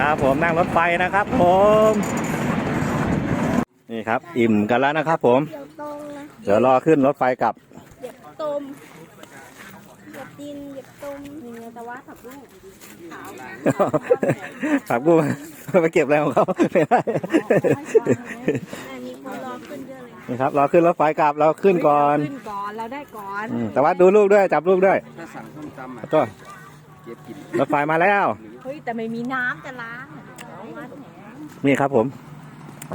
ครับผมนั่งรถไฟนะครับ ผม นี่ครับ อิ่มกันแล้วนะครับ ผม เดี๋ยวตรงนะเดี๋ยวรอขึ้นรถไฟกลับ เหยียบตมเหยียบดินเหยียบตมนี่ไงแต่ว่าถับลูกขาวฝากกูมาเก็บอะไรของเขาไม่ได้อะมีคนรอขึ้นเยอะเลยนี่ครับ รอขึ้นรถไฟกลับเราขึ้นก่อนขึ้นก่อนเราได้ก่อนอืมแต่ว่าดูลูกด้วยจับลูกด้วยถ้าสั่งส้มตำอะตัวเก็บกินรถไฟมาแล้ว เฮ้ยแต่ไม่มีน้ำจะล้างเอามาแหมนี่ครับผม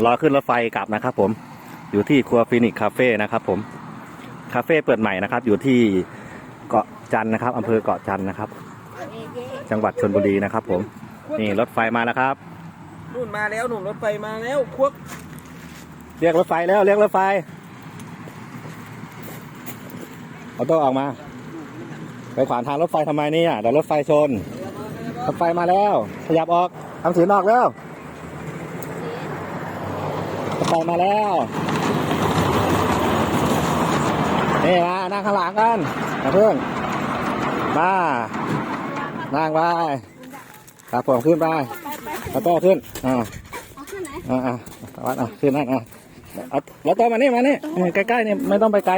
รอขึ้นรถไฟกลับนะครับ ผมอยู่ที่ครัวฟินิกคาเฟ่นะครับ ผมคาเฟ่เปิดใหม่นะครับ อยู่ที่เกาะจันทร์นะครับอำเภอเกาะจันทร์นะครับ จังหวัดชลบุรีนะครับ ผมนี่รถไฟมาแล้วครับ นู่นมาแล้วหนุ่มรถไฟมาแล้วควักเรียกรถไฟแล้วเรียกรถไฟเอาโต้ออกมา ไปขวางทางรถไฟทำไมเนี่ยเดี๋ยวรถไฟชน รถไฟมาแล้ว ขยับออกทำสีนออกแล้วรถไฟมาแล้วนี่มานั่งข้างหลังกันมาเพื่อนมานั่งไปครับผมขึ้นไปแล้วโต้ขึ้นอ่าเอาขึ้นไหนอ่าอ่าวัดอะขึ้นนั่งอะเอาแล้วโต้มานี่มานี่อืมใกล้ๆนี่ไม่ต้องไปไกล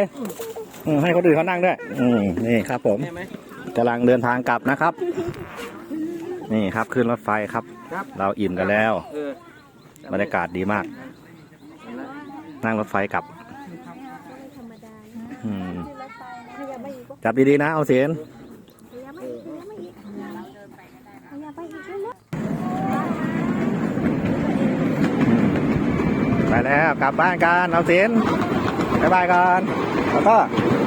อืมให้คนอื่นเขานั่งด้วย อืมนี่ครับผมใช่ไหมกำลังเดินทางกลับนะครับ นี่ครับขึ้นรถไฟครับ ครับ เราอิ่มกันแล้ว เออบรรยากาศดีมาก นั่งรถไฟกลับธรรมดาอืมขึ้นรถไฟนะขยับไปอีกจับดีๆนะเอาเสียนขยับไปอีกขยับไปอีกขยับไปอีกเรื่อยไปแล้วกลับบ้านกันเอาเสียนบายบายกันแล้วก็อื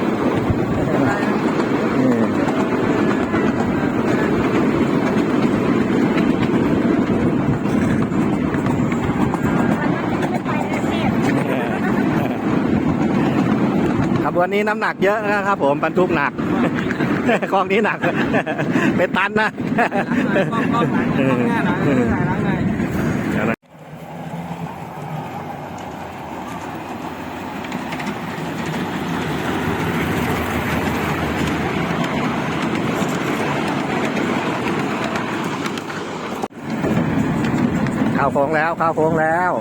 วันนี้น้ำหนักเยอะนะครับ ผมบรรทุกหนักกองนี้หนัก เป็นตันนะกล้าหลังหน้าหลังไงเข้าโค้งแล้วเข้าโค้งแล้ว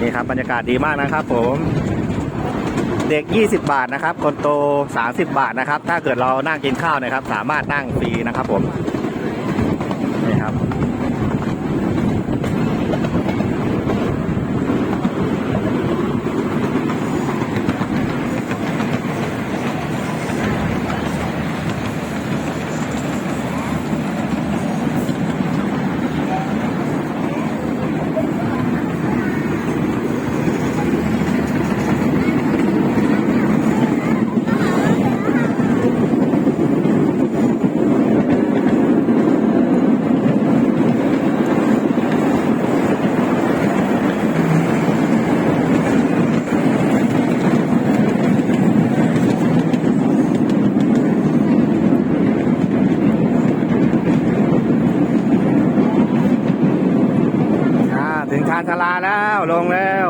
นี่ครับบรรยากาศดีมากนะครับ ผม เด็ก 20 บาทนะครับ คนโต 30 บาทนะครับ ถ้าเกิดเรานั่งกินข้าวนะครับ สามารถนั่งฟรีนะครับ ผมนี่ครับ ถึงชานชาลาแล้วลงแล้ว